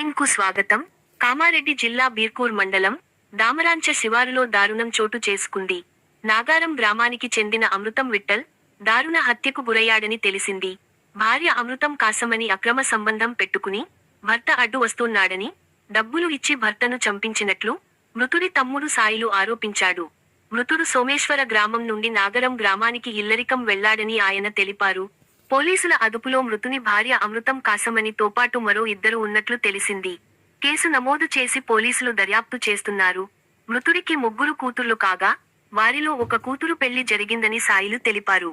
కు స్వాగతం. కామారెడ్డి జిల్లా బీర్కూర్ మండలం దామరాంచ శివారులో దారుణం చోటు చేసుకుంది. నాగారం గ్రామానికి చెందిన అమృతం విట్టల్ దారుణ హత్యకు గురయ్యాడని తెలిసింది. భార్య అమృతం కాసమని అక్రమ సంబంధం పెట్టుకుని భర్త అడ్డు వస్తున్నాడని డబ్బులు ఇచ్చి భర్తను చంపించినట్లు మృతుడి తమ్ముడు సాయిలు ఆరోపించాడు. మృతుడు సోమేశ్వర గ్రామం నుండి నాగరం గ్రామానికి ఇల్లరికం వెళ్ళాడని ఆయన తెలిపారు. పోలీసుల అదుపులో మృతుని భార్య అమృతం కాసమని తోపాటు మరో ఇద్దరు ఉన్నట్లు తెలిసింది. కేసు నమోదు చేసి పోలీసులు దర్యాప్తు చేస్తున్నారు. మృతుడికి ముగ్గురు కూతుర్లు కాగా వారిలో ఒక కూతురు పెళ్ళి జరిగిందని సాయిలు తెలిపారు.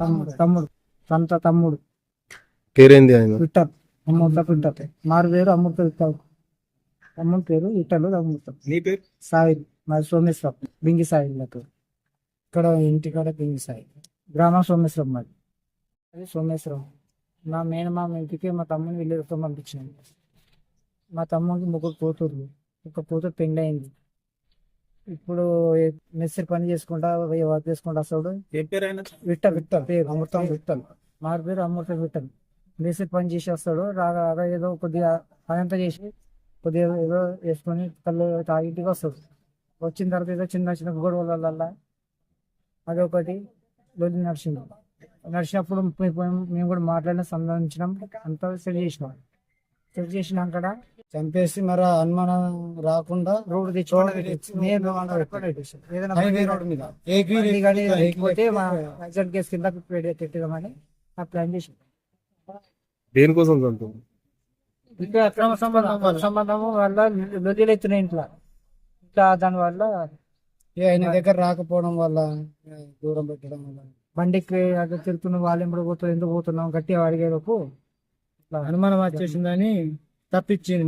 తమ్ముడు తమ్ముడు సొంత తమ్ముడు. పేరేంది ఆయన? విట్టల్ అమృత విట్టల్ మారు పేరు అమృత విట్టల్ తమ్ముడు పేరు విట్టలు అమృతం నీ పేరు? సాయి మాది సోమేశ్వరం బింగి సాయి వీళ్ళ పేరు ఇక్కడ ఇంటికాడ బింగి సాయి. గ్రామం సోమేశ్వరం మాది. అది సోమేశ్వరం. మా మేనమామ ఇంటికి మా తమ్ముని వీళ్ళతో పంపించాను. మా తమ్ముడికి ముగ్గురు కూతుర్లు. ఒక కూతురు పెళ్ళి అయింది ఇప్పుడు మెస్సరి పని చేసుకుంటా వర్క్ చేసుకుంటా అసలు. ఏం పేరు ఆయన? విట్టల్ విట్టల్ పేరు అమృతం. విట్టల్ మారు పేరు అమృతం విట్టల్ బేసిక్ పని చేసి వస్తాడు రాగా రాగా ఏదో కొద్దిగా పనంతా చేసి కొద్దిగా ఏదో వేసుకొని కళ్ళు తాగి ఇంటికి వస్తాడు. వచ్చిన తర్వాత ఏదో చిన్న చిన్న గొడవల అదొకటి రోజు నడిచింది. నడిచినప్పుడు మేము మేము కూడా మాట్లాడిన సంబంధించినాం అంతా సెట్ చేసినాం. సెట్ చేసినాక చంపేసి మరి అనుమానం రాకుండా రోడ్డు తెచ్చుకోవడం కేసు కింద పెట్టిదామని ఆ ప్లాన్ చేసి. దేనికోసం ఇంకా అక్రమ సంబంధం సంబంధము వల్ల లొల్లిలు ఎత్తున్నాయి ఇంట్లో. ఇట్లా దాని వల్ల ఆయన దగ్గర రాకపోవడం వల్ల దూరం పెట్టడం వల్ల. బండికి అక్కడ తిరుగుతున్న వాళ్ళు ఎప్పుడు పోతున్నారు ఎందుకు పోతున్నాం? గట్టిగా అడిగేలోపు అనుమానం వచ్చేసిందని తప్పించింది.